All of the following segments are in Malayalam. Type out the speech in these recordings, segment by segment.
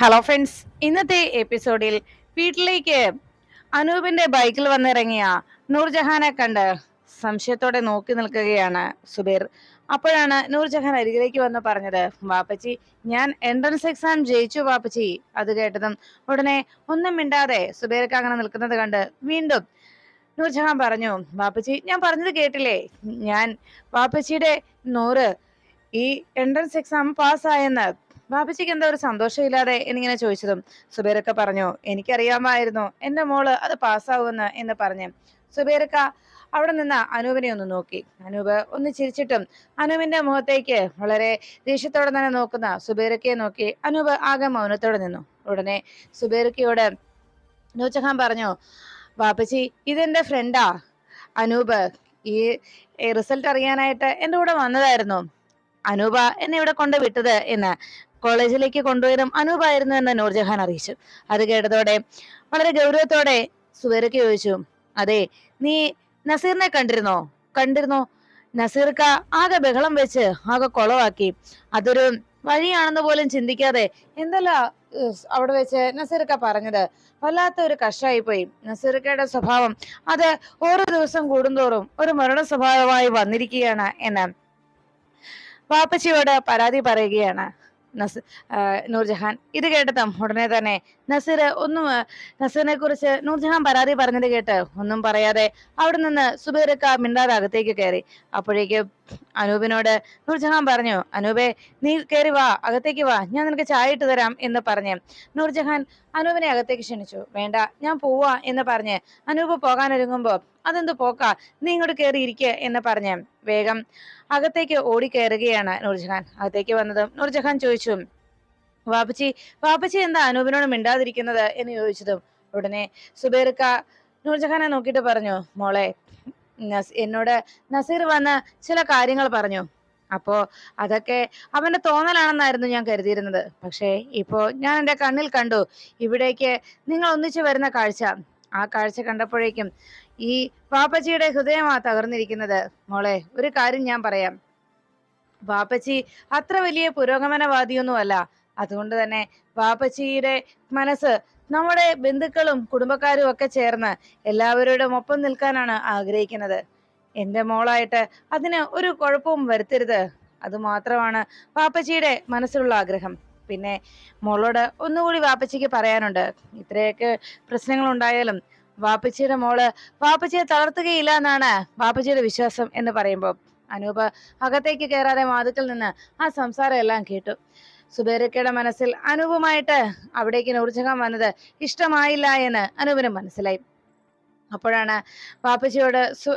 ഹലോ ഫ്രണ്ട്സ് ഇന്നത്തെ എപ്പിസോഡിൽ വീട്ടിലേക്ക് അനൂപിന്റെ ബൈക്കിൽ വന്നിറങ്ങിയ നൂർജഹാനെ കണ്ട് സംശയത്തോടെ നോക്കി നിൽക്കുകയാണ് സുബീർ. അപ്പോഴാണ് നൂർജഹാൻ അരികിലേക്ക് വന്ന് പറഞ്ഞത് വാപ്പച്ചി ഞാൻ എൻട്രൻസ് എക്സാം ജയിച്ചു വാപ്പച്ചി. അത് കേട്ടതും ഉടനെ ഒന്നും മിണ്ടാതെ സുബീർക്ക് അങ്ങനെ നിൽക്കുന്നത് കണ്ട് വീണ്ടും നൂർജഹാൻ പറഞ്ഞു വാപ്പച്ചി ഞാൻ പറഞ്ഞത് കേട്ടില്ലേ? ഞാൻ വാപ്പച്ചിയുടെ നൂറ് ഈ എൻട്രൻസ് എക്സാം പാസ്സായെന്ന് ബാബിച്ചിക്ക് എന്താ ഒരു സന്തോഷമില്ലാതെ എന്നിങ്ങനെ ചോദിച്ചതും സുബേരക്ക പറഞ്ഞു എനിക്കറിയാമായിരുന്നു എന്റെ മോൾ അത് പാസ്സാവുമെന്ന് എന്ന് പറഞ്ഞു. സുബേരക്ക അവിടെ നിന്ന് അനൂപിനെ ഒന്ന് നോക്കി. അനൂപ് ഒന്ന് ചിരിച്ചിട്ടും അനൂപിന്റെ മുഖത്തേക്ക് വളരെ ദേഷ്യത്തോടെ തന്നെ നോക്കുന്ന സുബേരക്കയെ നോക്കി അനൂപ് ആകെ മൗനത്തോടെ നിന്നു. ഉടനെ സുബേരക്കയോട് നൂച്ചഹാൻ പറഞ്ഞു വാപ്പച്ചി ഇതെന്റെ ഫ്രണ്ടാ അനൂപ്. ഈ റിസൾട്ട് അറിയാനായിട്ട് എന്റെ കൂടെ വന്നതായിരുന്നു. അനൂപ എന്നെ ഇവിടെ കൊണ്ട് വിട്ടത് എന്ന് കോളേജിലേക്ക് കൊണ്ടുവരും അനൂപായിരുന്നു എന്ന് നൂർജഹാൻ അറിയിച്ചു. അത് കേട്ടതോടെ വളരെ ഗൗരവത്തോടെ സുവേരക്ക് ചോദിച്ചു അതെ നീ നസീറിനെ കണ്ടിരുന്നോ? കണ്ടിരുന്നോ? നസീർക്ക ആകെ ബഹളം വെച്ച് ആകെ കൊളവാക്കി. അതൊരു വഴിയാണെന്ന് പോലും ചിന്തിക്കാതെ എന്തല്ല അവിടെ വെച്ച് നസീർക്ക പറഞ്ഞത്? വല്ലാത്ത ഒരു കഷ്ടായി പോയി നസീർക്കയുടെ സ്വഭാവം അത് ഓരോ ദിവസം കൂടുന്തോറും ഒരു മരണ സ്വഭാവമായി വന്നിരിക്കുകയാണ് എന്ന് വാപ്പച്ചിയോട് പരാതി പറയുകയാണ്. നൂർജഹാൻ. ഇത് കേട്ടതും ഉടനെ തന്നെ നസീർ ഒന്നും നസീറിനെ കുറിച്ച് നൂർജഹാൻ പരാതി പറഞ്ഞത് കേട്ട് ഒന്നും പറയാതെ അവിടെ നിന്ന് സുബൈറക്ക മിണ്ടാതെ അകത്തേക്ക് കയറി. അപ്പോഴേക്ക് അനൂപിനോട് നൂർജഹാൻ പറഞ്ഞു അനൂപെ നീ കയറി വാ അകത്തേക്ക് വാ ഞാൻ നിനക്ക് ചായ ഇട്ട് തരാം എന്ന് പറഞ്ഞ്. നൂർജഹാൻ അനൂപിനെ അകത്തേക്ക് ക്ഷണിച്ചു. വേണ്ട ഞാൻ പോവാ എന്ന് പറഞ്ഞ് അനൂപ് പോകാനൊരുങ്ങുമ്പോ അതെന്ത് പോക്കാ നീ ഇങ്ങോട്ട് കയറി ഇരിക്കുക എന്ന് പറഞ്ഞ് വേഗം അകത്തേക്ക് ഓടിക്കയറുകയാണ് നൂർജഹാൻ. അകത്തേക്ക് വന്നതും നൂർജഹാൻ ചോദിച്ചു വാപ്പച്ചി വാപ്പച്ചി എന്താ അനൂപിനോട് മിണ്ടാതിരിക്കുന്നത്? എന്ന് ചോദിച്ചതും ഉടനെ സുബേർക്ക നൂർജഹാനെ നോക്കിയിട്ട് പറഞ്ഞു മോളെ എന്നോട് നസീർ വന്ന് ചില കാര്യങ്ങൾ പറഞ്ഞു. അപ്പോ അതൊക്കെ അവന്റെ തോന്നലാണെന്നായിരുന്നു ഞാൻ കരുതിയിരുന്നത്. പക്ഷേ ഇപ്പോ ഞാൻ എന്റെ കണ്ണിൽ കണ്ടു. ഇവിടേക്ക് നിങ്ങൾ ഒന്നിച്ചു വരുന്ന കാഴ്ച. ആ കാഴ്ച കണ്ടപ്പോഴേക്കും ഈ പാപ്പച്ചിയുടെ ഹൃദയമാ തകർന്നിരിക്കുന്നത്. മോളെ ഒരു കാര്യം ഞാൻ പറയാം. വാപ്പച്ചി അത്ര വലിയ പുരോഗമനവാദിയൊന്നുമല്ല. അതുകൊണ്ട് തന്നെ വാപ്പച്ചിയുടെ മനസ്സ് നമ്മുടെ ബന്ധുക്കളും കുടുംബക്കാരും ഒക്കെ ചേർന്ന് എല്ലാവരോടും ഒപ്പം നിൽക്കാനാണ് ആഗ്രഹിക്കുന്നത്. എന്റെ മോളായിട്ട് അതിന് ഒരു കുഴപ്പവും വരുത്തരുത്. അത് മാത്രമാണ് പാപ്പച്ചിയുടെ മനസ്സിലുള്ള ആഗ്രഹം. പിന്നെ മോളോട് ഒന്നുകൂടി വാപ്പച്ചിക്ക് പറയാനുണ്ട്. ഇത്രയൊക്കെ പ്രശ്നങ്ങൾ ഉണ്ടായാലും വാപ്പച്ചിയുടെ മോൾ വാപ്പച്ചിയെ തളർത്തുകയില്ല എന്നാണ് വാപ്പച്ചിയുടെ വിശ്വാസം എന്ന് പറയുമ്പോൾ. അനൂപ് അകത്തേക്ക് കയറാതെ വാതുക്കൽ നിന്ന് ആ സംസാരം എല്ലാം കേട്ടു. സുബേരക്കയുടെ മനസ്സിൽ അനൂപുമായിട്ട് അവിടേക്ക് നൂർജഹാൻ വന്നത് ഇഷ്ടമായില്ല എന്ന് അനൂപിന് മനസ്സിലായി. അപ്പോഴാണ് വാപ്പച്ചിയോട് സു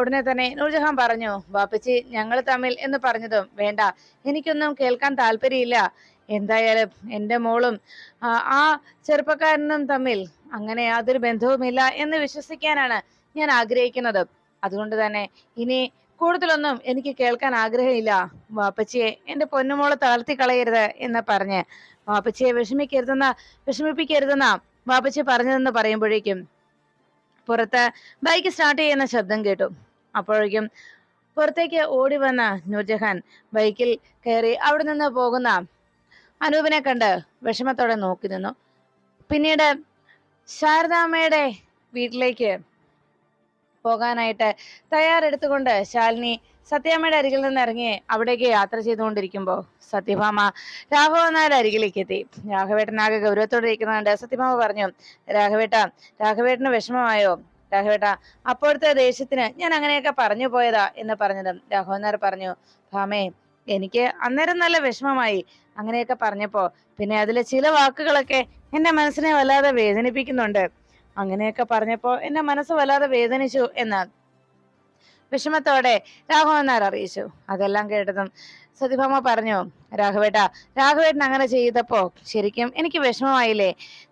ഉടനെ തന്നെ നൂർജഹാൻ പറഞ്ഞു വാപ്പച്ചി ഞങ്ങൾ തമ്മിൽ എന്ന് പറഞ്ഞതും വേണ്ട. എനിക്കൊന്നും കേൾക്കാൻ താല്പര്യമില്ല. എന്തായാലും എന്റെ മോളും ആ ചെറുപ്പക്കാരനും തമ്മിൽ അങ്ങനെ യാതൊരു ബന്ധവുമില്ല എന്ന് വിശ്വസിക്കാനാണ് ഞാൻ ആഗ്രഹിക്കുന്നത്. അതുകൊണ്ട് തന്നെ ഇനി കൂടുതലൊന്നും എനിക്ക് കേൾക്കാൻ ആഗ്രഹമില്ല വാപ്പച്ചിയെ എന്റെ പൊന്നുമോളെ തളർത്തി കളയരുത് എന്ന് പറഞ്ഞ് വാപ്പച്ചിയെ വിഷമിക്കരുതെന്ന വിഷമിപ്പിക്കരുതെന്ന വാപ്പച്ചി പറഞ്ഞതെന്ന് പറയുമ്പോഴേക്കും പുറത്ത് ബൈക്ക് സ്റ്റാർട്ട് ചെയ്യുന്ന ശബ്ദം കേട്ടു. അപ്പോഴേക്കും പുറത്തേക്ക് ഓടി വന്ന നൂർജഹാൻ ബൈക്കിൽ കയറി അവിടെ നിന്ന് പോകുന്ന അനൂപിനെ കണ്ട് വിഷമത്തോടെ നോക്കി നിന്നു. പിന്നീട് ശാരദാമ്മയുടെ വീട്ടിലേക്ക് പോകാനായിട്ട് തയ്യാറെടുത്തുകൊണ്ട് ശാലിനി സത്യാമ്മയുടെ അരികിൽ നിന്ന് ഇറങ്ങി അവിടേക്ക് യാത്ര ചെയ്തുകൊണ്ടിരിക്കുമ്പോൾ സത്യഭാമ രാഘവനായുടെ അരികിലേക്ക് എത്തി രാഘവേട്ടനാകെ ഗൗരവത്തോടെ ഇരിക്കുന്നുണ്ട് സത്യഭാമ പറഞ്ഞു രാഘവേട്ട രാഘവേട്ടന് വിഷമമായോ? രാഘവേട്ട അപ്പോഴത്തെ ദേഷ്യത്തിന് ഞാൻ അങ്ങനെയൊക്കെ പറഞ്ഞു പോയതാ എന്ന് പറഞ്ഞതും രാഘവനാർ പറഞ്ഞു ഭാമേ എനിക്ക് അന്നേരം നല്ല വിഷമമായി അങ്ങനെയൊക്കെ പറഞ്ഞപ്പോ പിന്നെ അതിലെ ചില വാക്കുകളൊക്കെ എന്റെ മനസ്സിനെ വല്ലാതെ വേദനിപ്പിക്കുന്നുണ്ട്. അങ്ങനെയൊക്കെ പറഞ്ഞപ്പോ എന്റെ മനസ്സ് വല്ലാതെ വേദനിച്ചു എന്ന് വിഷമത്തോടെ രാഘവൻ അറിയിച്ചു. അതെല്ലാം കേട്ടതും സതിഭാമ പറഞ്ഞു രാഘവേട്ട രാഘവേട്ടൻ അങ്ങനെ ചെയ്തപ്പോ ശരിക്കും എനിക്ക് വിഷമമായില്ലേ?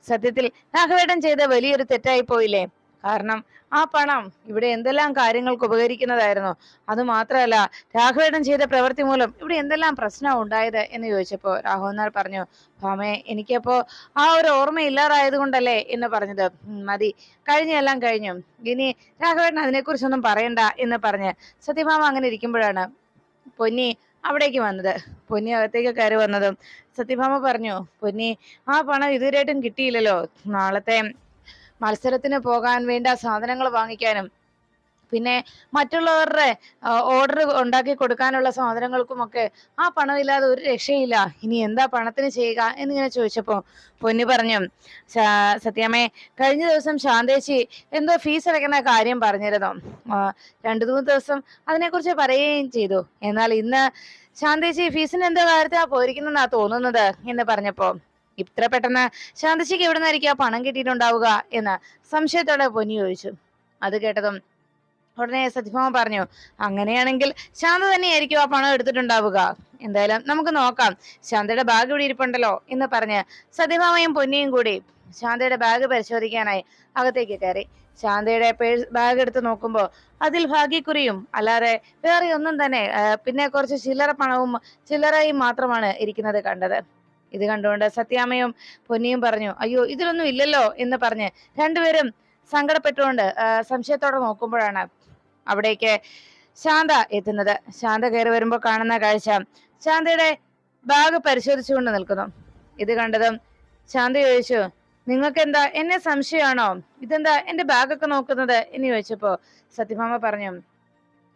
സത്യത്തിൽ രാഘവേട്ടൻ ചെയ്ത വലിയൊരു തെറ്റായി പോയില്ലേ? കാരണം ആ പണം ഇവിടെ എന്തെല്ലാം കാര്യങ്ങൾക്ക് ഉപകരിക്കുന്നതായിരുന്നു? അത് മാത്രമല്ല രാഘവേടൻ ചെയ്ത പ്രവൃത്തി മൂലം ഇവിടെ എന്തെല്ലാം പ്രശ്നം ഉണ്ടായത് എന്ന് ചോദിച്ചപ്പോ രാഘവൻ നായർ പറഞ്ഞു ഭാമേ എനിക്കപ്പോ ആ ഒരു ഓർമ്മ ഇല്ലാതായത് കൊണ്ടല്ലേ എന്ന് പറഞ്ഞത്. "ഉം, മതി. കഴിഞ്ഞെല്ലാം കഴിഞ്ഞു. ഇനി രാഘവേട്ടൻ അതിനെക്കുറിച്ചൊന്നും പറയണ്ട എന്ന് പറഞ്ഞ് സത്യഭാമ അങ്ങനെ ഇരിക്കുമ്പോഴാണ് പൊന്നി അവിടേക്ക് വന്നത്. പൊന്നി അകത്തേക്ക് കയറി വന്നതും സത്യഭാമ പറഞ്ഞു പൊന്നി ആ പണം ഇതുവരെയായിട്ടും കിട്ടിയില്ലല്ലോ. നാളത്തെ മത്സരത്തിന് പോകാൻ വേണ്ട സാധനങ്ങൾ വാങ്ങിക്കാനും പിന്നെ മറ്റുള്ളവരുടെ ഓർഡർ ഉണ്ടാക്കി കൊടുക്കാനുള്ള സാധനങ്ങൾക്കുമൊക്കെ ആ പണമില്ലാതെ ഒരു രക്ഷയില്ല. ഇനി എന്താ പണത്തിന് ചെയ്യുക എന്നിങ്ങനെ ചോദിച്ചപ്പോൾ പൊന്നി പറഞ്ഞു സത്യമേ കഴിഞ്ഞ ദിവസം ശാന്തേച്ചി എന്തോ ഫീസ് അടയ്ക്കുന്ന കാര്യം പറഞ്ഞിരുന്നു. രണ്ടു മൂന്ന് ദിവസം അതിനെക്കുറിച്ച് പറയുകയും ചെയ്തു. എന്നാൽ ഇന്ന് ശാന്തേച്ചി ഫീസിന് എന്തോ കാര്യത്തിലാ പോയിരിക്കുന്നെന്നാ തോന്നുന്നത്? എന്ന് പറഞ്ഞപ്പോ ഇത്ര പെട്ടെന്ന് ശാന്തശിക്ക് എവിടെ നിന്നായിരിക്കും ആ പണം കിട്ടിയിട്ടുണ്ടാവുക എന്ന് സംശയത്തോടെ പൊന്നി ചോദിച്ചു. അത് കേട്ടതും ഉടനെ സത്യഭാമ പറഞ്ഞു അങ്ങനെയാണെങ്കിൽ ശാന്ത തന്നെയായിരിക്കും ആ പണം എടുത്തിട്ടുണ്ടാവുക. എന്തായാലും നമുക്ക് നോക്കാം. ശാന്തയുടെ ബാഗ് ഇവിടെ ഇരിപ്പുണ്ടല്ലോ എന്ന് പറഞ്ഞ് സത്യഭാമയും പൊന്നിയും കൂടി ശാന്തയുടെ ബാഗ് പരിശോധിക്കാനായി അകത്തേക്ക് കയറി. ശാന്തയുടെ പേഴ്സ് ബാഗ് എടുത്ത് നോക്കുമ്പോൾ അതിൽ ഭാഗ്യക്കുറിയും അല്ലാതെ വേറെ ഒന്നും തന്നെ പിന്നെ കുറച്ച് ചില്ലറ പണവും ചില്ലറയും മാത്രമാണ് ഇരിക്കുന്നത് കണ്ടത്. ഇത് കണ്ടുകൊണ്ട് സത്യാമ്മയും പൊന്നിയും പറഞ്ഞു അയ്യോ ഇതിലൊന്നും ഇല്ലല്ലോ എന്ന് പറഞ്ഞ് രണ്ടുപേരും സങ്കടപ്പെട്ടുകൊണ്ട് സംശയത്തോടെ നോക്കുമ്പോഴാണ് അവിടേക്ക് ശാന്ത എത്തുന്നത്. ശാന്ത കയറി വരുമ്പോൾ കാണുന്ന കാഴ്ച ശാന്തയുടെ ബാഗ് പരിശോധിച്ചുകൊണ്ട് നിൽക്കുന്നു. ഇത് കണ്ടതും ശാന്ത ചോദിച്ചു നിങ്ങൾക്ക് എന്താ എന്നെ സംശയമാണോ? ഇതെന്താ? എന്റെ ബാഗൊക്കെ നോക്കുന്നത്? എന്ന് ചോദിച്ചപ്പോ സത്യഭാമ പറഞ്ഞു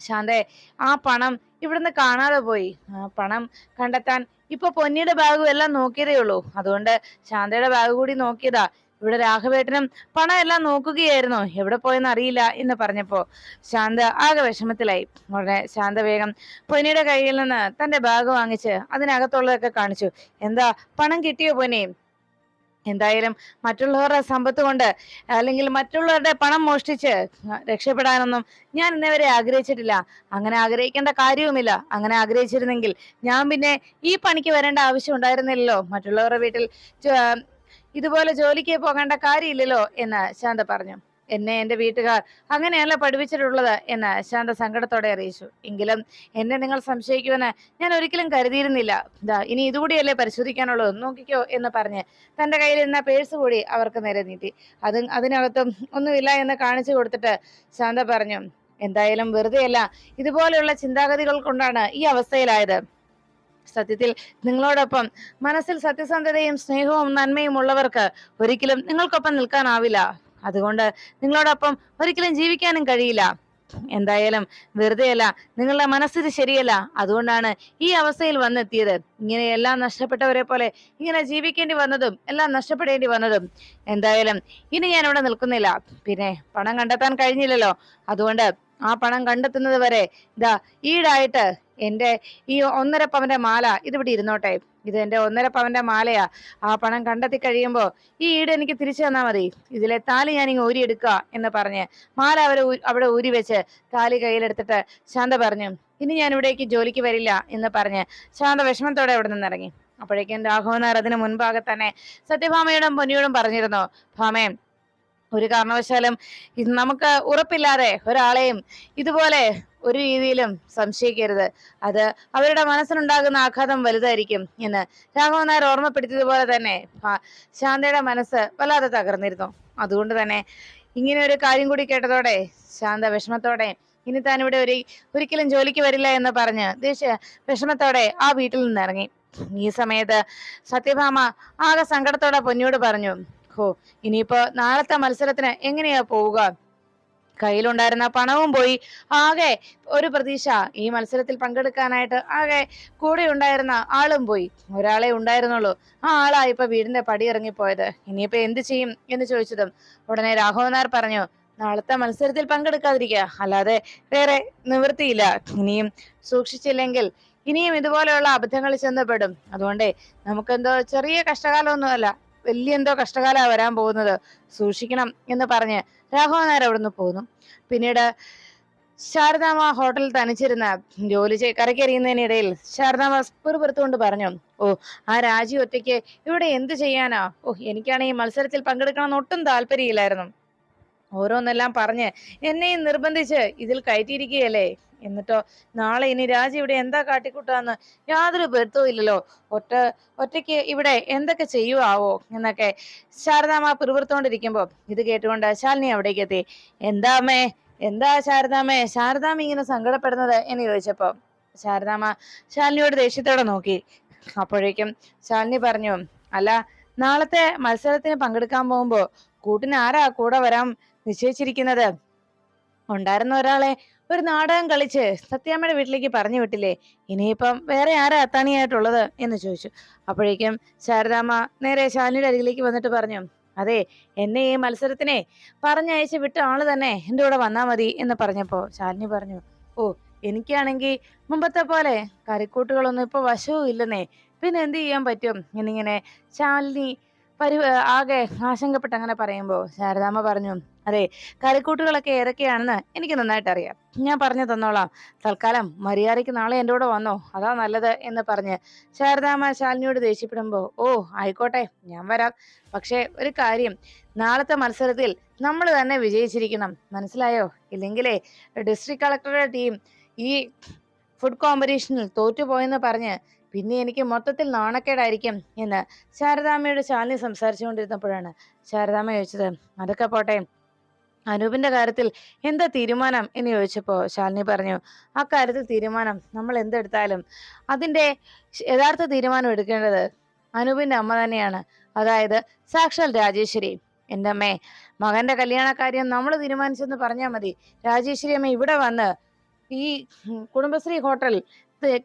ശാന്തേ ആ പണം ഇവിടുന്ന് കാണാതെ പോയി. ആ പണം കണ്ടെത്താൻ ഇപ്പൊ പൊന്നിയുടെ ബാഗും എല്ലാം നോക്കിയതേ ഉള്ളൂ. അതുകൊണ്ട് ശാന്തയുടെ ബാഗ് കൂടി നോക്കിയതാ. ഇവിടെ രാഘവേട്ടനും പണം എല്ലാം നോക്കുകയായിരുന്നു. എവിടെ പോയെന്ന് അറിയില്ല എന്ന് പറഞ്ഞപ്പോ ശാന്ത ആകെ വിഷമത്തിലായി. ഉടനെ ശാന്ത വേഗം പൊന്നിയുടെ കയ്യിൽ നിന്ന് തന്റെ ബാഗ് വാങ്ങിച്ച് അതിനകത്തുള്ളതൊക്കെ കാണിച്ചു. എന്താ പണം കിട്ടിയോ പൊന്നി? എന്തായാലും മറ്റുള്ളവരുടെ സമ്പത്ത് കൊണ്ട് അല്ലെങ്കിൽ മറ്റുള്ളവരുടെ പണം മോഷ്ടിച്ച് രക്ഷപ്പെടാനൊന്നും ഞാൻ ഇന്നേവരെ ആഗ്രഹിച്ചിട്ടില്ല. അങ്ങനെ ആഗ്രഹിക്കേണ്ട കാര്യവുമില്ല. അങ്ങനെ ആഗ്രഹിച്ചിരുന്നെങ്കിൽ ഞാൻ പിന്നെ ഈ പണിക്ക് വരേണ്ട ആവശ്യം ഉണ്ടായിരുന്നില്ലല്ലോ. മറ്റുള്ളവരുടെ വീട്ടിൽ ഇതുപോലെ ജോലിക്ക് പോകേണ്ട കാര്യമില്ലല്ലോ എന്ന് ശാന്ത പറഞ്ഞു. എന്നെ എന്റെ വീട്ടുകാർ അങ്ങനെയല്ല പഠിപ്പിച്ചിട്ടുള്ളത് എന്ന് അശാന്ത സങ്കടത്തോടെ അറിയിച്ചു. എങ്കിലും എന്നെ നിങ്ങൾ സംശയിക്കുമെന്ന് ഞാൻ ഒരിക്കലും കരുതിയിരുന്നില്ല. ദാ ഇനി ഇതുകൂടിയല്ലേ പരിശോധിക്കാനുള്ളത് നോക്കിക്കോ എന്ന് പറഞ്ഞ് തന്റെ കയ്യിൽ നിന്ന പേഴ്സ് കൂടി അവർക്ക് നേരെ നീട്ടി. അത് അതിനകത്തും ഒന്നുമില്ല എന്ന് കാണിച്ചു കൊടുത്തിട്ട് ശാന്ത പറഞ്ഞു എന്തായാലും വെറുതെയല്ല. ഇതുപോലെയുള്ള ചിന്താഗതികൾ കൊണ്ടാണ് ഈ അവസ്ഥയിലായത്. സത്യത്തിൽ നിങ്ങളോടൊപ്പം മനസ്സിൽ സത്യസന്ധതയും സ്നേഹവും നന്മയും ഉള്ളവർക്ക് ഒരിക്കലും നിങ്ങൾക്കൊപ്പം നിൽക്കാനാവില്ല. അതുകൊണ്ട് നിങ്ങളോടൊപ്പം ഒരിക്കലും ജീവിക്കാനും കഴിയില്ല. എന്തായാലും വെറുതെയല്ല നിങ്ങളുടെ മനസ്സിന് ശരിയല്ല. അതുകൊണ്ടാണ് ഈ അവസ്ഥയിൽ വന്നെത്തിയത്. ഇങ്ങനെ എല്ലാം നഷ്ടപ്പെട്ടവരെ പോലെ ഇങ്ങനെ ജീവിക്കേണ്ടി വന്നതും എല്ലാം നഷ്ടപ്പെടേണ്ടി വന്നതും. എന്തായാലും ഇനി ഞാൻ ഇവിടെ നിൽക്കുന്നില്ല. പിന്നെ പണം കണ്ടെത്താൻ കഴിഞ്ഞില്ലല്ലോ. അതുകൊണ്ട് ആ പണം കണ്ടെത്തുന്നത് വരെ ഇതാ ഈടായിട്ട് എന്റെ ഈ ഒന്നര പവന്റെ മാല ഇതിവിടെ ഇരുന്നോട്ടെ. ഇത് എന്റെ ഒന്നര പവന്റെ മാലയാ. ആ പണം കണ്ടെത്തി കഴിയുമ്പോ ഈ ഈട് എനിക്ക് തിരിച്ചു തന്നാ മതി. ഇതിലെ താലി ഞാൻ ഇങ്ങ് ഊരിയെടുക്കുക എന്ന് പറഞ്ഞ് മാല അവരെ അവിടെ ഊരി വെച്ച് താലി കയ്യിലെടുത്തിട്ട് ശാന്ത പറഞ്ഞു ഇനി ഞാൻ ഇവിടേക്ക് ജോലിക്ക് വരില്ല എന്ന് പറഞ്ഞ് ശാന്ത വിഷമത്തോടെ അവിടെ നിന്ന് ഇറങ്ങി. അപ്പോഴേക്കും രാഘവനാർ അതിന് മുൻപാകെ തന്നെ സത്യഭാമയോടും പൊന്നിയോടും പറഞ്ഞിരുന്നു ഭാമേ ഒരു കാരണവശാലും നമുക്ക് ഉറപ്പില്ലാതെ ഒരാളെയും ഇതുപോലെ ഒരു രീതിയിലും സംശയിക്കരുത്. അത് അവരുടെ മനസ്സിനുണ്ടാകുന്ന ആഘാതം വലുതായിരിക്കും എന്ന് രാഘവൻ നായർ ഓർമ്മപ്പെടുത്തിയതുപോലെ തന്നെ ശാന്തയുടെ മനസ്സ് വല്ലാതെ തകർന്നിരുന്നു. അതുകൊണ്ട് തന്നെ ഇങ്ങനെ ഒരു കാര്യം കൂടി കേട്ടതോടെ ശാന്ത വിഷമത്തോടെ ഇനി താൻ ഇവിടെ ഒരു ഒരിക്കലും ജോലിക്ക് വരില്ല എന്ന് പറഞ്ഞ് ദേഷ്യ വിഷമത്തോടെ ആ വീട്ടിൽ നിന്ന് ഇറങ്ങി. ഈ സമയത്ത് സത്യഭാമ ആകെ സങ്കടത്തോടെ പൊന്നിയോട് പറഞ്ഞു ഹോ ഇനിയിപ്പോ നാളത്തെ മത്സരത്തിന് എങ്ങനെയാ പോവുക? കയ്യിലുണ്ടായിരുന്ന പണവും പോയി. ആകെ ഒരു പ്രതീക്ഷ ഈ മത്സരത്തിൽ പങ്കെടുക്കാനായിട്ട് ആകെ കൂടെ ഉണ്ടായിരുന്ന ആളും പോയി. ഒരാളെ ഉണ്ടായിരുന്നുള്ളൂ. ആ ആളാ ഇപ്പൊ വീടിന്റെ പടി ഇറങ്ങിപ്പോയത്. ഇനിയിപ്പോ എന്ത് ചെയ്യും എന്ന് ചോദിച്ചതും ഉടനെ രാഘവൻ നായർ പറഞ്ഞു നാളത്തെ മത്സരത്തിൽ പങ്കെടുക്കാതിരിക്കുക അല്ലാതെ വേറെ നിവൃത്തിയില്ല. ഇനിയും സൂക്ഷിച്ചില്ലെങ്കിൽ ഇനിയും ഇതുപോലെയുള്ള അബദ്ധങ്ങൾ ചെന്നപ്പെടും. അതുകൊണ്ടേ നമുക്കെന്തോ ചെറിയ കഷ്ടകാലമൊന്നുമല്ല. വലിയ എന്തോ കഷ്ടകാലമാണ് വരാൻ പോകുന്നത്. സൂക്ഷിക്കണം എന്ന് പറഞ്ഞ് രാഘവൻ നായർ അവിടുന്ന് പോകുന്നു പിന്നീട് ശാരദാമ ഹോട്ടലിൽ തനിച്ചിരുന്ന ജോലി കരക്കെറിയുന്നതിനിടയിൽ ശാരദാമ പിറുപിറുത്തുകൊണ്ട് പറഞ്ഞു ഓ ആ രാജി ഒറ്റയ്ക്ക് ഇവിടെ എന്ത് ചെയ്യാനാ? ഓ എനിക്കാണെങ്കിൽ മത്സരത്തിൽ പങ്കെടുക്കണമെന്ന് ഒട്ടും താല്പര്യമില്ലായിരുന്നു. ഓരോന്നെല്ലാം പറഞ്ഞ് എന്നെയും നിർബന്ധിച്ച് ഇതിൽ കയറ്റിയിരിക്കുകയല്ലേ? എന്നിട്ടോ നാളെ ഇനി രാജി ഇവിടെ എന്താ കാട്ടിക്കൂട്ടാന്ന്? യാതൊരു ബന്ധവും ഇല്ലല്ലോ. ഒറ്റ ഒറ്റയ്ക്ക് ഇവിടെ എന്തൊക്കെ ചെയ്യുവാവോ? എന്നൊക്കെ ശാരദാമ്മ പിറുപിറുത്തോണ്ടിരിക്കുമ്പോ ഇത് കേട്ടുകൊണ്ട് ശാലിനി അവിടേക്ക് എത്തി. എന്താ അമ്മേ? എന്താ ശാരദാമ്മേ ശാരദാമ്മ ഇങ്ങനെ സങ്കടപ്പെടുന്നത്? എന്ന് ചോദിച്ചപ്പോ ശാരദാമ്മ ശാലിനിയോട് ദേഷ്യത്തോടെ നോക്കി. അപ്പോഴേക്കും ശാലിനി പറഞ്ഞു അല്ല നാളത്തെ മത്സരത്തിന് പങ്കെടുക്കാൻ പോകുമ്പോ കൂട്ടിന് ആരാ കൂടെ വരാൻ നിശ്ചയിച്ചിരിക്കുന്നത്? ഉണ്ടായിരുന്ന ഒരാളെ ഒരു നാടകം കളിച്ച് സത്യാമ്മയുടെ വീട്ടിലേക്ക് പറഞ്ഞു വിട്ടില്ലേ? ഇനിയിപ്പം വേറെ ആരാ അത്താണിയായിട്ടുള്ളത്? എന്ന് ചോദിച്ചു. അപ്പോഴേക്കും ശാരദാമ്മ നേരെ ശാലിനിയുടെ അരികിലേക്ക് വന്നിട്ട് പറഞ്ഞു അതെ എന്നെ ഈ മത്സരത്തിനെ പറഞ്ഞയച്ച് വിട്ട ആൾ തന്നെ എന്റെ കൂടെ വന്നാൽ മതി എന്ന് പറഞ്ഞപ്പോൾ ശാലിനി പറഞ്ഞു ഓ എനിക്കാണെങ്കിൽ മുമ്പത്തെ പോലെ കരിക്കൂട്ടുകളൊന്നും ഇപ്പോൾ വശവും ഇല്ലെന്നേ. പിന്നെ എന്ത് ചെയ്യാൻ പറ്റും? എന്നിങ്ങനെ ശാലിനി പരി ആകെ ആശങ്കപ്പെട്ട് അങ്ങനെ പറയുമ്പോൾ ശാരദാമ്മ പറഞ്ഞു അതെ കറിക്കൂട്ടുകളൊക്കെ ഏതൊക്കെയാണെന്ന് എനിക്ക് നന്നായിട്ട് അറിയാം. ഞാൻ പറഞ്ഞു തന്നോളാം. തൽക്കാലം മര്യാദയ്ക്ക് നാളെ എന്റെ കൂടെ വന്നോ? അതാ നല്ലത് എന്ന് പറഞ്ഞ് ശാരദാമ്മ ശാലിനിയോട് ദേഷ്യപ്പെടുമ്പോ ഓ ആയിക്കോട്ടെ ഞാൻ വരാം. പക്ഷേ ഒരു കാര്യം. നാളത്തെ മത്സരത്തിൽ നമ്മൾ തന്നെ വിജയിച്ചിരിക്കണം. മനസ്സിലായോ? ഇല്ലെങ്കിലേ ഡിസ്ട്രിക്ട് കളക്ടറുടെ ടീം ഈ ഫുഡ് കോമ്പറ്റീഷനിൽ തോറ്റുപോയെന്ന് പറഞ്ഞ് പിന്നെ എനിക്ക് മൊത്തത്തിൽ നാണക്കേടായിരിക്കും എന്ന് ശാരദാമ്മയോട് ശാലിനി സംസാരിച്ചുകൊണ്ടിരുന്നപ്പോഴാണ് ശാരദാമ്മ ചോദിച്ചത് അതൊക്കെ പോട്ടെ അനൂപിന്റെ കാര്യത്തിൽ എന്താ തീരുമാനം എന്ന് ചോദിച്ചപ്പോ ശാലിനി പറഞ്ഞു ആ കാര്യത്തിൽ തീരുമാനം നമ്മൾ എന്തെടുത്താലും അതിന്റെ യഥാർത്ഥ തീരുമാനം എടുക്കേണ്ടത് അനൂപിന്റെ അമ്മ തന്നെയാണ്. അതായത് സാക്ഷാൽ രാജേശ്വരി. എന്റെ അമ്മേ മകന്റെ കല്യാണ കാര്യം നമ്മൾ തീരുമാനിച്ചെന്ന് പറഞ്ഞാൽ മതി. രാജേശ്വരി അമ്മ ഇവിടെ വന്ന് ഈ കുടുംബശ്രീ ഹോട്ടൽ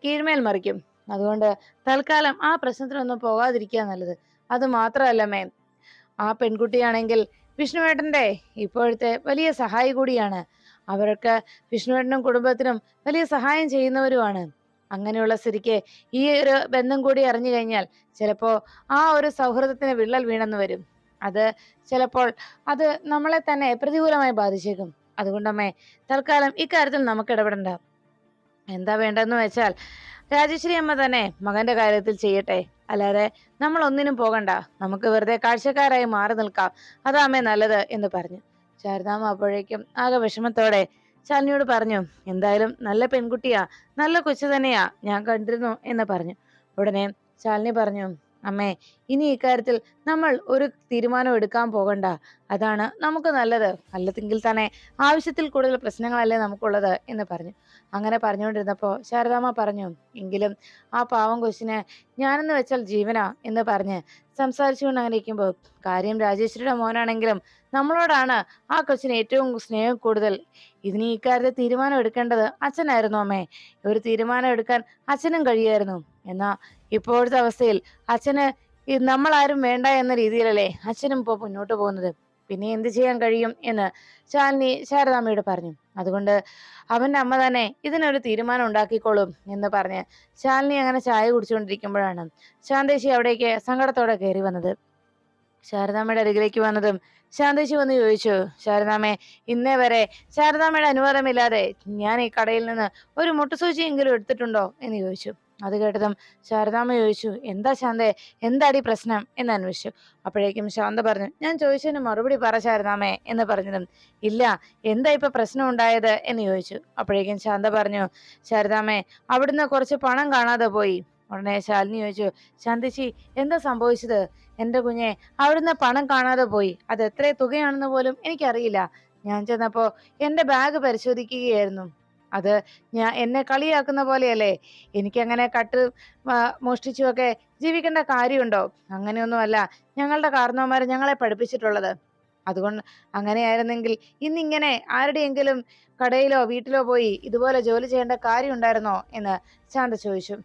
കീഴ്മേൽ മറിക്കും. അതുകൊണ്ട് തൽക്കാലം ആ പ്രശ്നത്തിനൊന്നും പോകാതിരിക്കുക നല്ലത്. അത് മാത്രമല്ല മേം ആ പെൺകുട്ടിയാണെങ്കിൽ വിഷ്ണുവേട്ടന്റെ ഇപ്പോഴത്തെ വലിയ സഹായി കൂടിയാണ്. അവർക്ക് വിഷ്ണുവേട്ടനും കുടുംബത്തിനും വലിയ സഹായം ചെയ്യുന്നവരുമാണ്. അങ്ങനെയുള്ള സ്ഥിതിക്ക് ഈ ഒരു ബന്ധം കൂടി അറിഞ്ഞു കഴിഞ്ഞാൽ ചിലപ്പോൾ ആ ഒരു സൗഹൃദത്തിന് വിള്ളൽ വീണെന്ന് വരും. അത് ചിലപ്പോൾ അത് നമ്മളെ തന്നെ പ്രതികൂലമായി ബാധിച്ചേക്കും. അതുകൊണ്ടമ്മേ തൽക്കാലം ഇക്കാര്യത്തിൽ നമുക്ക് ഇടപെടണ്ട. എന്താ വേണ്ടതെന്ന് വെച്ചാൽ രാജശ്രീ അമ്മ തന്നെ മകന്റെ കാര്യത്തിൽ ചെയ്യട്ടെ. അല്ലാതെ നമ്മൾ ഒന്നിനും പോകണ്ട. നമുക്ക് വെറുതെ കാഴ്ചക്കാരായി മാറി നിൽക്കാം. അതാമേ നല്ലത് എന്ന് പറഞ്ഞു. ശാരദാമ്മ അപ്പോഴേക്കും ആകെ വിഷമത്തോടെ ശാലിനിയോട് പറഞ്ഞു എന്തായാലും നല്ല പെൺകുട്ടിയാ നല്ല കൊച്ചു തന്നെയാ ഞാൻ കണ്ടിരുന്നു എന്ന് പറഞ്ഞു. ഉടനെ ശാലിനി പറഞ്ഞു അമ്മേ ഇനി ഇക്കാര്യത്തിൽ നമ്മൾ ഒരു തീരുമാനം എടുക്കാൻ പോകണ്ട. അതാണ് നമുക്ക് നല്ലത്. അല്ലതെങ്കിൽ തന്നെ ആവശ്യത്തിൽ കൂടുതൽ പ്രശ്നങ്ങളല്ലേ നമുക്കുള്ളത് എന്ന് പറഞ്ഞു. അങ്ങനെ പറഞ്ഞുകൊണ്ടിരുന്നപ്പോൾ ശാരദാമ്മ പറഞ്ഞു എങ്കിലും ആ പാവം കൊച്ചിന് ഞാനെന്ന് വെച്ചാൽ ജീവനാ എന്ന് പറഞ്ഞ് സംസാരിച്ചുകൊണ്ട് അങ്ങനെ ഇരിക്കുമ്പോൾ കാര്യം രാജേശ്വരിയുടെ മോനാണെങ്കിലും നമ്മളോടാണ് ആ കൊച്ചിന് ഏറ്റവും സ്നേഹം കൂടുതൽ. ഇതിന് ഈ കാര്യത്തിൽ തീരുമാനം എടുക്കേണ്ടത് അച്ഛനായിരുന്നു അമ്മേ. ഒരു തീരുമാനം എടുക്കാൻ അച്ഛനും കഴിയുമായിരുന്നു എന്നാ ഇപ്പോഴത്തെ അവസ്ഥയിൽ അച്ഛന് നമ്മളാരും വേണ്ട എന്ന രീതിയിലല്ലേ അച്ഛനും ഇപ്പോൾ മുന്നോട്ട് പോകുന്നത്? പിന്നെ എന്ത് ചെയ്യാൻ കഴിയും എന്ന് ശാലിനി ശാരദാമ്മയോട് പറഞ്ഞു. അതുകൊണ്ട് അവന്റെ അമ്മ തന്നെ ഇതിനൊരു തീരുമാനം ഉണ്ടാക്കിക്കോളും എന്ന് പറഞ്ഞ് ശാലിനി അങ്ങനെ ചായ കുടിച്ചുകൊണ്ടിരിക്കുമ്പോഴാണ് ശാന്തേശി അവിടേക്ക് സങ്കടത്തോടെ കയറി വന്നത്. ശാരദാമ്മയുടെ അരികിലേക്ക് വന്നതും ശാന്തേശി വന്ന് ചോദിച്ചു ശാരദാമ്മേ ഇന്നേ വരെ ശാരദാമ്മയുടെ അനുവാദമില്ലാതെ ഞാൻ ഈ കടയിൽ നിന്ന് ഒരു മുട്ടുസൂചിയെങ്കിലും എടുത്തിട്ടുണ്ടോ? എന്ന് ചോദിച്ചു. അത് കേട്ടതും ശാരദാമ്മ ചോദിച്ചു എന്താ ശാന്തേ? എന്താടി പ്രശ്നം? എന്ന് അന്വേഷിച്ചു. അപ്പോഴേക്കും ശാന്ത പറഞ്ഞു ഞാൻ ചോദിച്ചതിന് മറുപടി പറ ശാരദാമ്മേ എന്ന് പറഞ്ഞതും ഇല്ല എന്താ ഇപ്പൊ പ്രശ്നം ഉണ്ടായത്? എന്ന് ചോദിച്ചു. അപ്പോഴേക്കും ശാന്ത പറഞ്ഞു ശാരദാമേ അവിടുന്ന് കുറച്ച് പണം കാണാതെ പോയി. ഉടനെ ശാലിനി ചോദിച്ചു ശാന്തിച്ചി എന്താ സംഭവിച്ചത്? എന്റെ കുഞ്ഞെ അവിടുന്ന് പണം കാണാതെ പോയി. അത് എത്ര തുകയാണെന്ന് പോലും എനിക്കറിയില്ല. ഞാൻ ചെന്നപ്പോ എന്റെ ബാഗ് പരിശോധിക്കുകയായിരുന്നു. അത് ഞാൻ എന്നെ കളിയാക്കുന്ന പോലെയല്ലേ? എനിക്കങ്ങനെ കട്ട് മോഷ്ടിച്ചുമൊക്കെ ജീവിക്കേണ്ട കാര്യമുണ്ടോ? അങ്ങനെയൊന്നുമല്ല. ഞങ്ങളുടെ കാരണവന്മാർ ഞങ്ങളെ പഠിപ്പിച്ചിട്ടുള്ളത്. അതുകൊണ്ട് അങ്ങനെയായിരുന്നെങ്കിൽ ഇന്നിങ്ങനെ ആരുടെയെങ്കിലും കടയിലോ വീട്ടിലോ പോയി ഇതുപോലെ ജോലി ചെയ്യേണ്ട കാര്യമുണ്ടായിരുന്നോ? എന്ന് ശാന്ത ചോദിച്ചു.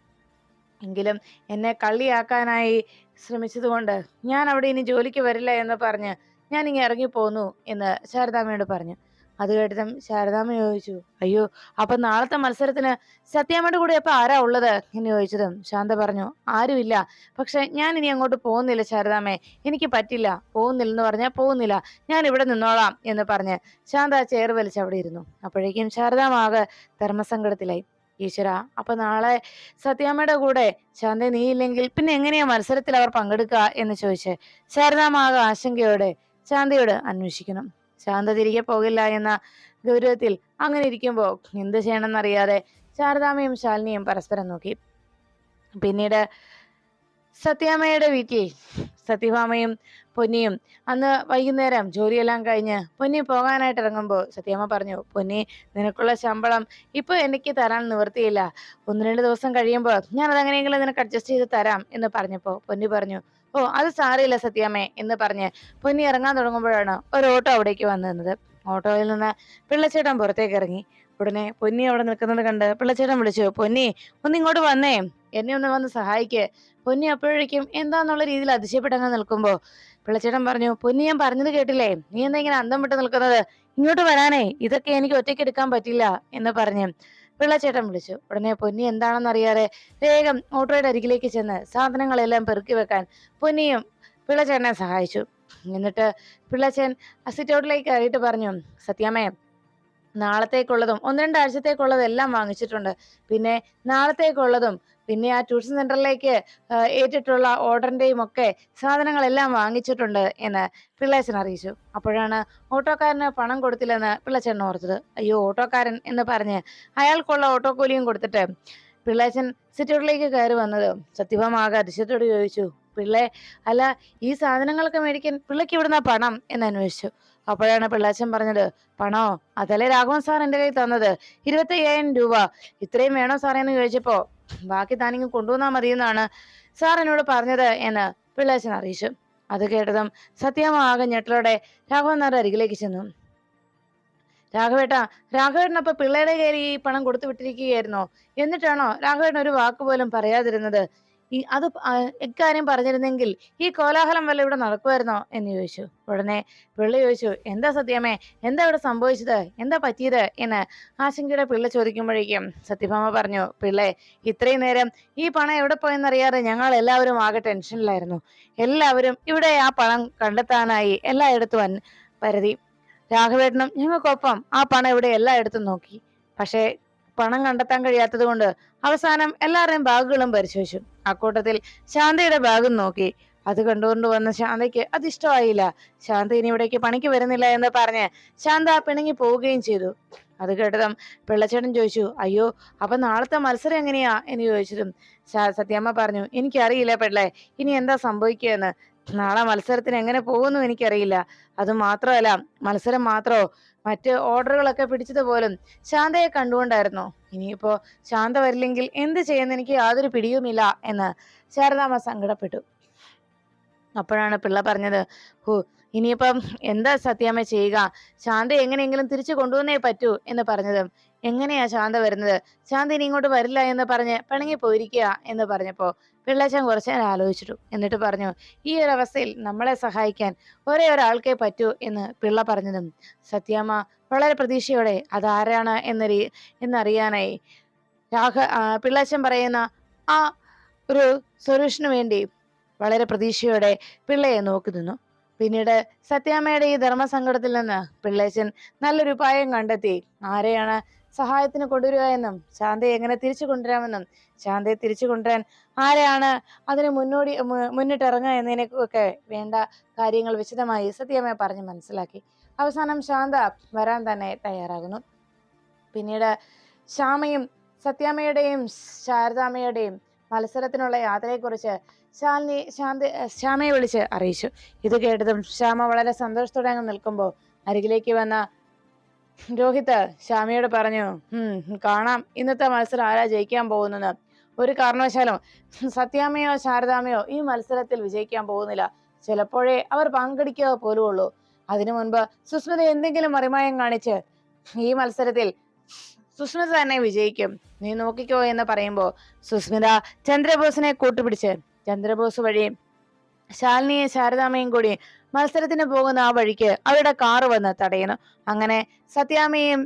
എങ്കിലും എന്നെ കള്ളിയാക്കാനായി ശ്രമിച്ചതുകൊണ്ട് ഞാൻ അവിടെ ഇനി ജോലിക്ക് വരില്ല എന്ന് പറഞ്ഞ് ഞാൻ ഇങ്ങനെ ഇറങ്ങിപ്പോന്നു എന്ന് ശാരദാമ്മയോട് പറഞ്ഞു. അത് കേട്ടതും ശാരദാമ്മ ചോദിച്ചു അയ്യോ അപ്പൊ നാളത്തെ മത്സരത്തിന് സത്യാമ്മയുടെ കൂടെ അപ്പൊ ആരാ ഉള്ളത്? എന്ന് ചോദിച്ചതും ശാന്ത പറഞ്ഞു ആരുമില്ല. പക്ഷെ ഞാൻ ഇനി അങ്ങോട്ട് പോകുന്നില്ല ശാരദാമ്മേ. എനിക്ക് പറ്റില്ല. പോകുന്നില്ല എന്ന് പറഞ്ഞാൽ പോകുന്നില്ല. ഞാൻ ഇവിടെ നിന്നോളാം. എന്ന് പറഞ്ഞ് ശാന്ത ചേർ വലിച്ച് അവിടെ ഇരുന്നു. അപ്പോഴേക്കും ശാരദാമ്മ ആകെ ധർമ്മസങ്കടത്തിലായി. ഈശ്വര അപ്പൊ നാളെ സത്യാമ്മയുടെ കൂടെ? ശാന്ത നീ ഇല്ലെങ്കിൽ പിന്നെ എങ്ങനെയാ മത്സരത്തിൽ അവർ പങ്കെടുക്കുക എന്ന് ചോദിച്ച് ശാരദാമ്മ ആകെ ആശങ്കയോടെ ശാന്തയോട് അന്വേഷിക്കണം ശാന്ത തിരികെ പോകില്ല എന്ന ഗൗരവത്തിൽ അങ്ങനെ ഇരിക്കുമ്പോൾ എന്ത് ചെയ്യണമെന്നറിയാതെ ശാരദാമ്മയും ശാലിനിയും പരസ്പരം നോക്കി. പിന്നീട് സത്യാമ്മയുടെ വീട്ടിൽ സത്യഭാമയും പൊന്നിയും അന്ന് വൈകുന്നേരം ജോലിയെല്ലാം കഴിഞ്ഞ് പൊന്നി പോകാനായിട്ട് ഇറങ്ങുമ്പോൾ സത്യാമ്മ പറഞ്ഞു പൊന്നി നിനക്കുള്ള ശമ്പളം ഇപ്പോൾ എനിക്ക് തരാൻ നിവൃത്തിയില്ല. ഒന്ന് രണ്ട് ദിവസം കഴിയുമ്പോൾ ഞാൻ അതെങ്ങനെയെങ്കിലും നിനക്ക് അഡ്ജസ്റ്റ് ചെയ്ത് തരാം എന്ന് പറഞ്ഞപ്പോൾ പൊന്നി പറഞ്ഞു ഓ അത് സാറിയില്ല സത്യാമ്മേ എന്ന് പറഞ്ഞ് പൊന്നി ഇറങ്ങാൻ തുടങ്ങുമ്പോഴാണ് ഒരു ഓട്ടോ അവിടേക്ക് വന്നു നിന്നത് ഓട്ടോയിൽ നിന്ന് പിള്ളച്ചേട്ടൻ പുറത്തേക്ക് ഇറങ്ങി. ഉടനെ പൊന്നി അവിടെ നിൽക്കുന്നത് കണ്ട് പിള്ളച്ചേട്ടൻ വിളിച്ചു പൊന്നി ഒന്ന് ഇങ്ങോട്ട് വന്നേ. എന്നെ ഒന്ന് വന്ന് സഹായിക്ക്. പൊന്നി അപ്പോഴേക്കും എന്താന്നുള്ള രീതിയിൽ അതിശയപ്പെട്ടങ്ങ് നിൽക്കുമ്പോ പിള്ളച്ചേട്ടൻ പറഞ്ഞു പൊന്നി ഞാൻ പറഞ്ഞത് കേട്ടില്ലേ? നീ എന്താ ഇങ്ങനെ അന്തം വിട്ട് നിൽക്കുന്നത്? ഇങ്ങോട്ട് വരാനേ. ഇതൊക്കെ എനിക്ക് ഒറ്റയ്ക്ക് എടുക്കാൻ പറ്റില്ല എന്ന് പറഞ്ഞ് പിള്ളച്ചേട്ടൻ വിളിച്ചു. ഉടനെ പൊന്നി എന്താണെന്നറിയാതെ വേഗം ഓട്ടോയുടെ അരികിലേക്ക് ചെന്ന് സാധനങ്ങളെല്ലാം പെറുക്കി വെക്കാൻ പൊന്നിയും പിള്ളച്ചേട്ടനെ സഹായിച്ചു. എന്നിട്ട് പിള്ളച്ചൻ സിറ്റൗട്ടിലേക്ക് കയറിയിട്ട് പറഞ്ഞു സത്യാമ്മേ നാളത്തേക്കുള്ളതും ഒന്ന് രണ്ടാഴ്ചത്തേക്കുള്ളതും എല്ലാം വാങ്ങിച്ചിട്ടുണ്ട്. പിന്നെ നാളത്തേക്കുള്ളതും പിന്നെ ആ ട്യൂഷൻ സെന്ററിലേക്ക് ഏറ്റിട്ടുള്ള ഓർഡറിന്റെയും ഒക്കെ സാധനങ്ങളെല്ലാം വാങ്ങിച്ചിട്ടുണ്ട് എന്ന് പിള്ളേച്ചൻ അറിയിച്ചു. അപ്പോഴാണ് ഓട്ടോക്കാരന് പണം കൊടുത്തില്ലെന്ന് പിള്ളേച്ചൻ ഓർത്തത്. അയ്യോ ഓട്ടോക്കാരൻ എന്ന് പറഞ്ഞ് അയാൾക്കുള്ള ഓട്ടോ കൂലിയും കൊടുത്തിട്ട് പിള്ളേച്ചൻ സിറ്റൗട്ടിലേക്ക് കയറി വന്നത് സത്യഭാമ ആകെ അതിശയത്തോട് ചോദിച്ചു പിള്ളേ അല്ല ഈ സാധനങ്ങളൊക്കെ മേടിക്കാൻ പിള്ളയ്ക്ക് ഇവിടുന്ന പണം എന്ന് അന്വേഷിച്ചു. അപ്പോഴാണ് പിള്ളാച്ചൻ പറഞ്ഞത് പണോ? അതല്ലേ രാഘവൻ സാർ എന്റെ കയ്യിൽ തന്നത്? ഇരുപത്തി അയ്യായിരം രൂപ. ഇത്രയും വേണോ സാറേ? എന്ന് ചോദിച്ചപ്പോ ബാക്കി താനിങ്ങ് കൊണ്ടുവന്നാ മതിയെന്നാണ് സാർ എന്നോട് പറഞ്ഞത് എന്ന് പിള്ളാച്ചൻ അറിയിച്ചു. അത് കേട്ടതും സത്യമാകെ ഞെട്ടലോടെ രാഘവൻ നായർ അരികിലേക്ക് ചെന്നു. രാഘവേട്ട രാഘവേട്ടനപ്പ അപ്പൊ പിള്ളയുടെ കയ്യിൽ ഈ പണം കൊടുത്തു വിട്ടിരിക്കുകയായിരുന്നോ? എന്നിട്ടാണോ രാഘവേട്ടൻ ഒരു വാക്ക് പോലും പറയാതിരുന്നത്? ഈ അത് ഇക്കാര്യം പറഞ്ഞിരുന്നെങ്കിൽ ഈ കോലാഹലം വല്ല ഇവിടെ നടക്കുമായിരുന്നോ? എന്ന് ചോദിച്ചു. ഉടനെ പിള്ള ചോദിച്ചു എന്താ സത്യമേ? എന്താ ഇവിടെ സംഭവിച്ചത്? എന്താ പറ്റിയത്? എന്ന് ആശങ്കയുടെ പിള്ള ചോദിക്കുമ്പോഴേക്കും സത്യഭാമ പറഞ്ഞു പിള്ളേ ഇത്രയും നേരം ഈ പണം എവിടെ പോയെന്നറിയാതെ ഞങ്ങൾ എല്ലാവരും ആകെ ടെൻഷനിലായിരുന്നു. എല്ലാവരും ഇവിടെ ആ പണം കണ്ടെത്താനായി എല്ലായിടത്തും പരതി രാഘവേട്ടനും ഞങ്ങൾക്കൊപ്പം ആ പണം ഇവിടെ എല്ലായിടത്തും നോക്കി. പക്ഷേ പണം കണ്ടെത്താൻ കഴിയാത്തത് കൊണ്ട് അവസാനം എല്ലാവരുടെയും ബാഗുകളും പരിശോധിച്ചു. അക്കൂട്ടത്തിൽ ശാന്തയുടെ ബാഗും നോക്കി. അത് കണ്ടുകൊണ്ട് വന്ന ശാന്തയ്ക്ക് അത് ഇഷ്ടമായില്ല. ശാന്ത ഇനി ഇവിടേക്ക് പണിക്ക് വരുന്നില്ല എന്ന് പറഞ്ഞ് ശാന്ത പിണങ്ങി പോവുകയും ചെയ്തു. അത് കേട്ടതും പിള്ളച്ചേട്ടൻ ചോദിച്ചു അയ്യോ അപ്പൊ നാളത്തെ മത്സരം എങ്ങനെയാ? എന്ന് ചോദിച്ചതും സത്യമ്മ പറഞ്ഞു എനിക്കറിയില്ല പിള്ളേ ഇനി എന്താ സംഭവിക്കുകയെന്ന്. നാളെ മത്സരത്തിന് എങ്ങനെ പോകുന്നു എനിക്കറിയില്ല. അത് മാത്രമല്ല മത്സരം മാത്രോ? മറ്റ് ഓർഡറുകളൊക്കെ പിടിച്ചത് പോലും ശാന്തയെ കണ്ടുകൊണ്ടായിരുന്നു? ഇനിയിപ്പോ ശാന്ത വരില്ലെങ്കിൽ എന്ത് ചെയ്യുന്ന എനിക്ക് യാതൊരു പിടിയുമില്ല എന്ന് ശാരദാമ്മ സങ്കടപ്പെട്ടു. അപ്പോഴാണ് പിള്ള പറഞ്ഞത് ഹോ ഇനിയിപ്പം എന്താ സത്യാമ്മ ചെയ്യുക? ശാന്ത എങ്ങനെയെങ്കിലും തിരിച്ചു കൊണ്ടുവന്നേ പറ്റൂ എന്ന് പറഞ്ഞതും എങ്ങനെയാ ശാന്ത വരുന്നത്? ശാന്ത ഇനി ഇങ്ങോട്ട് വരില്ല എന്ന് പറഞ്ഞ് പിണങ്ങി പോയിരിക്കുക എന്ന് പറഞ്ഞപ്പോ പിള്ളേച്ചൻ കുറച്ച് നേരം ആലോചിച്ചിട്ടു. എന്നിട്ട് പറഞ്ഞു ഈ ഒരു അവസ്ഥയിൽ നമ്മളെ സഹായിക്കാൻ ഒരേ ഒരാൾക്കേ പറ്റൂ എന്ന് പിള്ള പറഞ്ഞതും. സത്യാമ്മ വളരെ പ്രതീക്ഷയോടെ അതാരാണ് എന്നറി എന്നറിയാനായി രാഘ പിള്ളേശൻ പറയുന്ന ആ ഒരു സൊല്യൂഷന് വേണ്ടി വളരെ പ്രതീക്ഷയോടെ പിള്ളയെ നോക്കി നിന്നു. പിന്നീട് സത്യാമ്മയുടെ ഈ ധർമ്മസങ്കടത്തിൽ നിന്ന് പിള്ളേച്ചൻ നല്ലൊരു ഉപായം കണ്ടെത്തി. ആരെയാണ് സഹായത്തിന് കൊണ്ടുവരിക എന്നും ശാന്തയെ എങ്ങനെ തിരിച്ചു കൊണ്ടുവരാമെന്നും ശാന്തയെ തിരിച്ചു കൊണ്ടുവരാൻ ആരെയാണ് അതിന് മുന്നോടി മുന്നിട്ടിറങ്ങുക എന്നതിനെ ഒക്കെ വേണ്ട കാര്യങ്ങൾ വിശദമായി സത്യമായി പറഞ്ഞ് മനസ്സിലാക്കി. അവസാനം ശാന്ത വരാൻ തന്നെ തയ്യാറാകുന്നു. പിന്നീട് ശ്യാമയും സത്യാമ്മയുടെയും ശാരദാമ്മയുടെയും മത്സരത്തിനുള്ള യാത്രയെക്കുറിച്ച് ശാലിനി ശാന്തി ശ്യാമയെ വിളിച്ച് അറിയിച്ചു. ഇത് കേട്ടതും ശ്യാമ വളരെ സന്തോഷത്തോടെ അങ്ങ് നിൽക്കുമ്പോൾ അരികിലേക്ക് വന്ന രോഹിത് ശ്യാമയോട് പറഞ്ഞു കാണാം. ഇന്നത്തെ മത്സരം ആരാ ജയിക്കാൻ പോകുന്നത്? ഒരു കാരണവശാലും സത്യാമ്മയോ ശാരദാമ്മയോ ഈ മത്സരത്തിൽ വിജയിക്കാൻ പോകുന്നില്ല. ചിലപ്പോഴേ അവർ പങ്കെടുക്കുക പോലും ഉള്ളൂ അതിനു മുൻപ് സുസ്മിത എന്തെങ്കിലും മറിമായം കാണിച്ച് ഈ മത്സരത്തിൽ സുസ്മിത തന്നെ വിജയിക്കും. നീ നോക്കിക്കോ എന്ന് പറയുമ്പോ സുസ്മിത ചന്ദ്രബോസിനെ കൂട്ടുപിടിച്ച് ചന്ദ്രബോസ് വഴി ശാലിനിയും ശാരദാമ്മയും കൂടി മത്സരത്തിന് പോകുന്ന ആ വഴിക്ക് അവരുടെ കാറ് വന്ന് തടയുന്നു അങ്ങനെ സത്യാമയും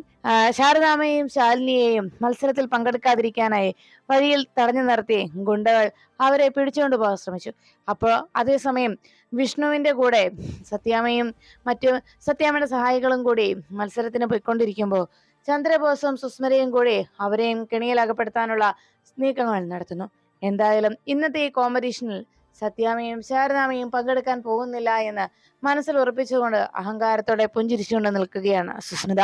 ശാരദാമയും ശാലിനിയെയും മത്സരത്തിൽ പങ്കെടുക്കാതിരിക്കാനായി വഴിയിൽ തടഞ്ഞു നിർത്തി ഗുണ്ടകൾ അവരെ പിടിച്ചുകൊണ്ട് പോകാൻ ശ്രമിച്ചു. അപ്പോൾ അതേസമയം വിഷ്ണുവിന്റെ കൂടെ സത്യാമയും മറ്റു സത്യാമ്മയുടെ സഹായികളും കൂടി മത്സരത്തിന് പോയിക്കൊണ്ടിരിക്കുമ്പോൾ ചന്ദ്രബോസും സുസ്മരയും കൂടി അവരെയും കെണിയിൽ അകപ്പെടുത്താനുള്ള നീക്കങ്ങൾ നടത്തുന്നു. എന്തായാലും ഇന്നത്തെ ഈ കോമ്പറ്റീഷനിൽ സത്യാമ്മയും ശാരദാമയും പങ്കെടുക്കാൻ പോകുന്നില്ല എന്ന് മനസ്സിൽ ഉറപ്പിച്ചുകൊണ്ട് അഹങ്കാരത്തോടെ പുഞ്ചിരിച്ചുകൊണ്ട് നിൽക്കുകയാണ് സുസ്മിത.